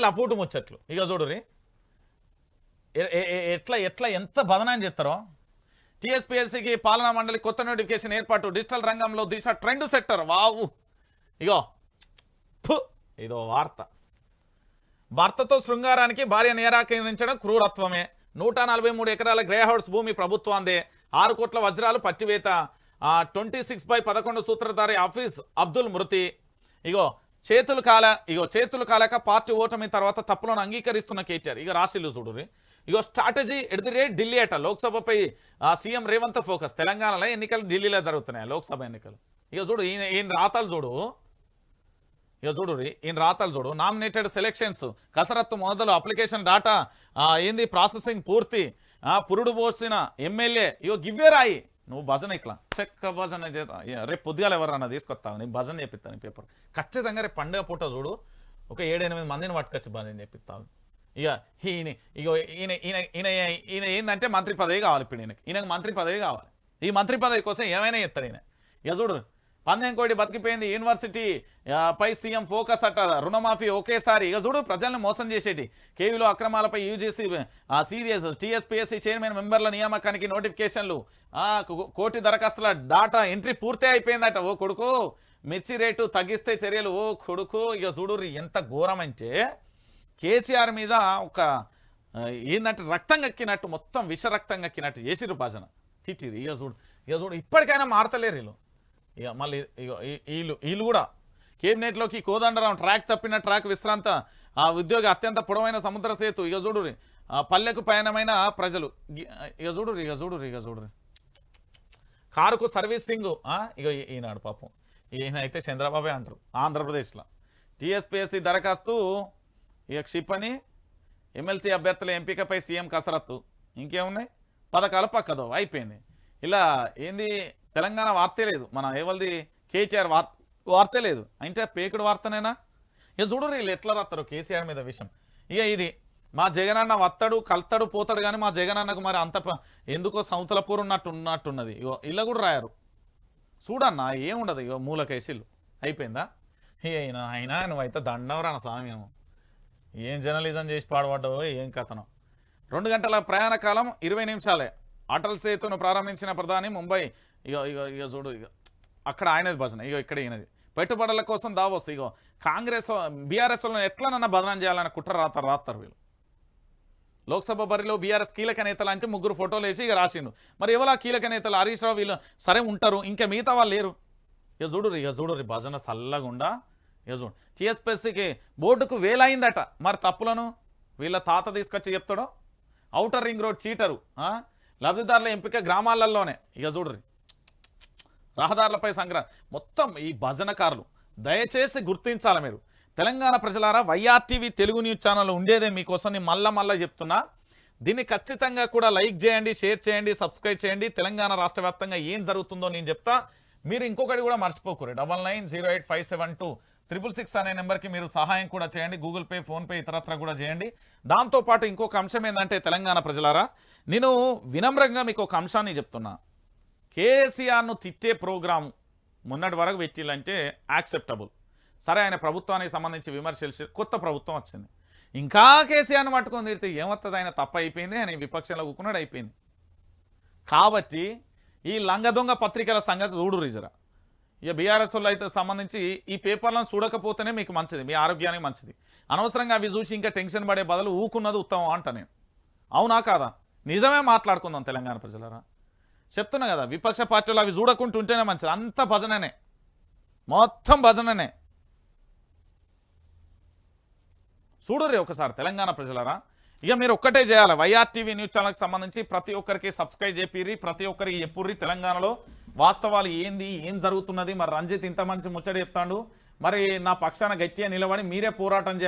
లఫూటు ముచ్చట్లు. ఇక చూడురి ఎట్లా ఎట్లా ఎంత బదనాన్ని చేస్తారో. టీఎస్పీఎస్సీకి పాలనా మండలి కొత్త నోటిఫికేషన్ ఏర్పాటు. డిజిటల్ రంగంలో దిశ ట్రెండ్ సెక్టర్ వావు. ఇగో. ఇదో వార్త. భర్తతో శృంగారానికి భార్య నిరాకరించడం క్రూరత్వమే. నూట నలభై మూడు ఎకరాల గ్రే హౌస్ భూమి ప్రభుత్వాందే. ఆరు కోట్ల వజ్రాలు పట్టివేత ట్వంటీ సిక్స్ బై పదకొండు సూత్రధారి ఆఫీస్ అబ్దుల్ మృతి. ఇగో. చేతులు కాల ఇగో చేతులు కాలేక పార్టీ ఓటమి తర్వాత తప్పులను అంగీకరిస్తున్న కేటీఆర్. ఇక రాశిలు చూడురి ఇగో strategy at the rate Delhi అట లోక్సభపై సీఎం రేవంత్ ఫోకస్. తెలంగాణలో ఎన్నికలు ఢిల్లీలో జరుగుతున్నాయి లోక్సభ ఎన్నికలు. ఇక చూడు ఈయన ఈయన రాతలు చూడు. ఇక చూడు రీ, ఈయన రాతలు చూడు. నామినేటెడ్ సెలెక్షన్స్ కసరత్తు మొదలు అప్లికేషన్ డాటా ఏంది ప్రాసెసింగ్ పూర్తి ఆ, పురుడు పోసిన ఎమ్మెల్యే ఇగో గివ్వే రాయి. నువ్వు భజన ఇట్లా. చెక్క భజన చేత. రేపు పొద్దుగాల ఎవరన్నా తీసుకొస్తావు? నేను భజన చేపిస్తాను పేపర్ ఖచ్చితంగా రేపు పండుగ పూట చూడు ఒక ఏడెనిమిది మందిని పట్టుకొచ్చి భజన చేపిస్తాను. ఇక ఈయన ఇగో ఈయన ఈయన ఈయన ఈయన ఏంటంటే మంత్రి పదవి కావాలి ఇప్పుడు ఈయనకి. ఈయనకు మంత్రి పదవి కావాలి. ఈ మంత్రి పదవి కోసం ఏమైనా చెప్తాడు ఈయన. ఇక చూడు పందెం కోడి బతికిపోయింది యూనివర్సిటీ పై సీఎం ఫోకస్ అట్ట రుణమాఫీ ఒకేసారి. ఇక చూడు ప్రజల్ని మోసం చేసేటి. కేవీలో అక్రమాలపై యూజీసీ సీరియస్ టీఎస్పీఎస్సీ చైర్మన్ మెంబర్ల నియామకానికి నోటిఫికేషన్లు. కోటి దరఖాస్తుల డాటా ఎంట్రీ పూర్తి అయిపోయిందట. ఓ కొడుకు మిర్చి రేటు తగ్గిస్తే చర్యలు. ఓ కొడుకు ఇక చూడు ఎంత ఘోరమంటే కేసీఆర్ మీద ఒక ఏంటంటే ఏందంటే రక్తం కక్కినట్టు మొత్తం విష రక్తం కక్కినట్టు చేసిరు భాషన తిట్టిరు ఇక చూడు ఇక చూడు ఇప్పటికైనా మారతలేరు వీళ్ళు. ఇక మళ్ళీ ఇక ఈ- వీళ్ళు వీళ్ళు కూడా కేబినెట్లోకి కోదండరాం ట్రాక్ తప్పిన ట్రాక్ విశ్రాంత. ఆ ఉద్యోగి అత్యంత పొడవైన సముద్ర సేతు. ఇక చూడు పల్లెకు పయనమైన ప్రజలు. ఇక చూడు ఇక చూడు ఇక చూడు కారుకు సర్వీసింగ్ ఆ, ఇక ఈనాడు పాపం. ఈయన అయితే చంద్రబాబే అంటారు ఆంధ్రప్రదేశ్లో. టీఎస్పీఎస్సీ దరఖాస్తు ఇక క్షిపణి ఎమ్మెల్సీ అభ్యర్థుల ఎంపికపై సీఎం కసరత్తు. ఇంకేమున్నాయి? పథకాలు పక్కదో అయిపోయింది ఇలా ఏంది? తెలంగాణ వార్తే లేదు. మన ఏవల్ది? కేటీఆర్ వార్ వార్తే లేదు. అంటే పేకుడు వార్తనేనా? ఇక చూడు వీళ్ళు ఎట్లా రాస్తారు కేసీఆర్ మీద విషయం. ఇక ఇది మా జగనన్న వత్తడు కల్తడు పోతాడు కానీ మా జగనన్నకు మరి అంత ఎందుకో సంవతలపూర్ ఉన్నట్టు ఉన్నట్టున్నది. ఇగో ఇలా కూడా రాయారు. చూడన్నా ఏముండదు ఇగో మూలకేసిల్లు అయిపోయిందా? అయినా అయినా నువ్వైతే దండవరా నా స్వామి. ఏం జర్నలిజం చేసి పాడబడ్డావు ఏం కథనం. రెండు గంటల ప్రయాణ కాలం ఇరవై నిమిషాలే. అటల్ సేతును ప్రారంభించిన ప్రధాని ముంబై. ఇక ఇక ఇక చూడు ఇక అక్కడ ఆయనది భజన ఇగో ఇక్కడ ఈయనది. పెట్టుబడుల కోసం దావోస్ ఇగో. కాంగ్రెస్ బీఆర్ఎస్లో ఎట్లనన్నా బదనం చేయాలని కుట్ర రాతారు రాస్తారు వీళ్ళు. లోక్సభ బరిలో బీఆర్ఎస్ కీలక నేతలు అంటే ముగ్గురు ఫోటోలు వేసి ఇక రాసిండు. మరి ఎవరు కీలక నేతలు? హరీష్ రావు వీళ్ళు సరే ఉంటారు ఇంకా మిగతా వాళ్ళు లేరు. ఇక చూడు ఇక చూడు భజన చల్లగుండా. ఇక చూడు. టీఎస్పీఎస్సీకి బోర్డుకు వేలైందట. మరి తప్పులను? వీళ్ళ తాత తీసుకొచ్చి చెప్తాడో? ఔటర్ రింగ్ రోడ్ చీటరు లబ్ధిదారుల ఎంపిక గ్రామాలలోనే. ఇక చూడరు రహదారులపై సంక్రాంతి మొత్తం ఈ భజనకారులు. దయచేసి గుర్తించాలి మీరు. తెలంగాణ ప్రజలారా వైఆర్టీవీ తెలుగు న్యూస్ ఛానల్ ఉండేదే మీకోసం నేను మళ్ళా మళ్ళీ చెప్తున్నా. దీన్ని ఖచ్చితంగా కూడా లైక్ చేయండి షేర్ చేయండి సబ్స్క్రైబ్ చేయండి. తెలంగాణ రాష్ట్ర వ్యాప్తంగా ఏం జరుగుతుందో నేను చెప్తా. మీరు ఇంకొకటి కూడా మర్చిపోకూరు double nine zero eight five seven two. Triple six అనే నెంబర్కి మీరు సహాయం కూడా చేయండి. గూగుల్ పే ఫోన్పే ఇతరత్ర కూడా చేయండి. దాంతోపాటు ఇంకొక అంశం ఏంటంటే తెలంగాణ ప్రజలారా నేను వినమ్రంగా మీకు ఒక అంశాన్ని చెప్తున్నా. కేసీఆర్ను తిట్టే ప్రోగ్రాం మొన్నటి వరకు పెట్టిల్లంటే యాక్సెప్టబుల్. సరే ఆయన ప్రభుత్వానికి సంబంధించి విమర్శలు కొత్త ప్రభుత్వం వచ్చింది. ఇంకా కేసీఆర్ను పట్టుకొని తిడితే ఏమవుతుంది ఆయన తప్ప అయిపోయింది ఆయన విపక్షంలో కూకున్నాడు అయిపోయింది. కాబట్టి ఈ లంగ దొంగ పత్రికల సంగతి చూడు రిజరా. ఇక బీఆర్ఎస్ వాళ్ళు అయితే సంబంధించి ఈ పేపర్లను చూడకపోతేనే మీకు మంచిది మీ ఆరోగ్యానికి మంచిది. అనవసరంగా అవి చూసి ఇంకా టెన్షన్ పడే బదులు ఊకున్నది ఉత్తమం అంట నేను. అవునా కాదా? నిజమే మాట్లాడుకుందాం తెలంగాణ ప్రజలరా. చెప్తున్నా కదా విపక్ష పార్టీలు అవి చూడకుంటుంటేనే మంచిది. అంత భజననే. మొత్తం భజననే. చూడరే ఒకసారి తెలంగాణ ప్రజలరా. ఇక మీరు ఒక్కటే చేయాలి. వైఆర్టీవీ న్యూస్ ఛానల్కి సంబంధించి ప్రతి ఒక్కరికి సబ్స్క్రైబ్ చేపిర్రి ప్రతి ఒక్కరికి చెప్పుర్రి తెలంగాణలో. వాస్తవాలు ఏంది? ఏం జరుగుతున్నది? మరి రంజిత్ ఇంత మంచి ముచ్చట చెప్తాడు. మరి నా పక్షాన గట్టిగా నిలబడి మీరే పోరాటం చేయాలి.